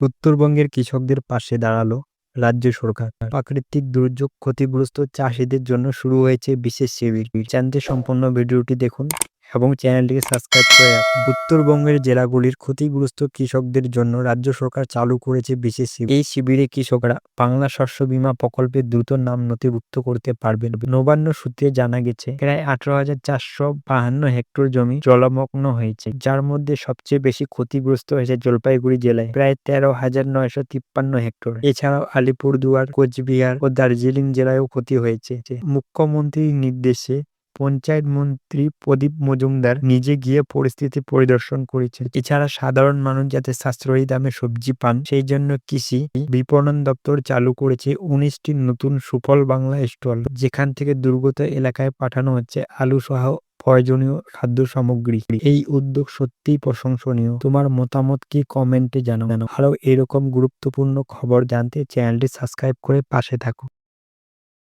উত্তরবঙ্গের কৃষকদের পাশে দাঁড়াল রাজ্য সরকার। প্রাকৃতিক দুর্যোগ ক্ষতিগ্রস্ত চাষিদের জন্য শুরু হয়েছে বিশেষ শিবির। জানতে সম্পূর্ণ ভিডিওটি দেখুন। এবং চ্যানেলটিকে সাবস্ক্রাইব করে রাখুন। উত্তরবঙ্গের জেলাগুলির ক্ষতিগ্রস্ত কৃষকদের জন্য রাজ্য সরকার চালু করেছে বিশেষ শিবির। এই শিবিরে কৃষকরা বাংলা শস্য বীমা প্রকল্পে দ্রুত নাম নথিভুক্ত করতে পারবেন। নবান্ন সূত্রে জানা গেছে, প্রায় আঠারো হাজার চারশো বাহান্ন হেক্টর জমি জলমগ্ন হয়েছে, যার মধ্যে সবচেয়ে বেশি ক্ষতিগ্রস্ত হয়েছে জলপাইগুড়ি জেলায়, প্রায় তেরো হাজার নয়শো তিপ্পান্ন হেক্টর। এছাড়াও আলিপুরদুয়ার, কোচবিহার ও দার্জিলিং জেলায়ও ক্ষতি হয়েছে। মুখ্যমন্ত্রীর নির্দেশে পঞ্চায়েত মন্ত্রী প্রদীপ মজুমদার নিজে গিয়ে পরিস্থিতি পরিদর্শন করেছেন। এছাড়া সাধারণ মানুষ যাতে সাশ্রয়ী দামে সবজি পান, সেই জন্য কৃষি বিপণন দপ্তর চালু করেছে উনিশটি নতুন সুফল বাংলা স্টল, যেখান থেকে দুর্গত এলাকায় পাঠানো হচ্ছে আলু সহ প্রয়োজনীয় খাদ্য সামগ্রী। এই উদ্যোগ সত্যিই প্রশংসনীয়। তোমার মতামত কি কমেন্টে জানাও। আরও এরকম গুরুত্বপূর্ণ খবর জানতে চ্যানেলটি সাবস্ক্রাইব করে পাশে থাকো।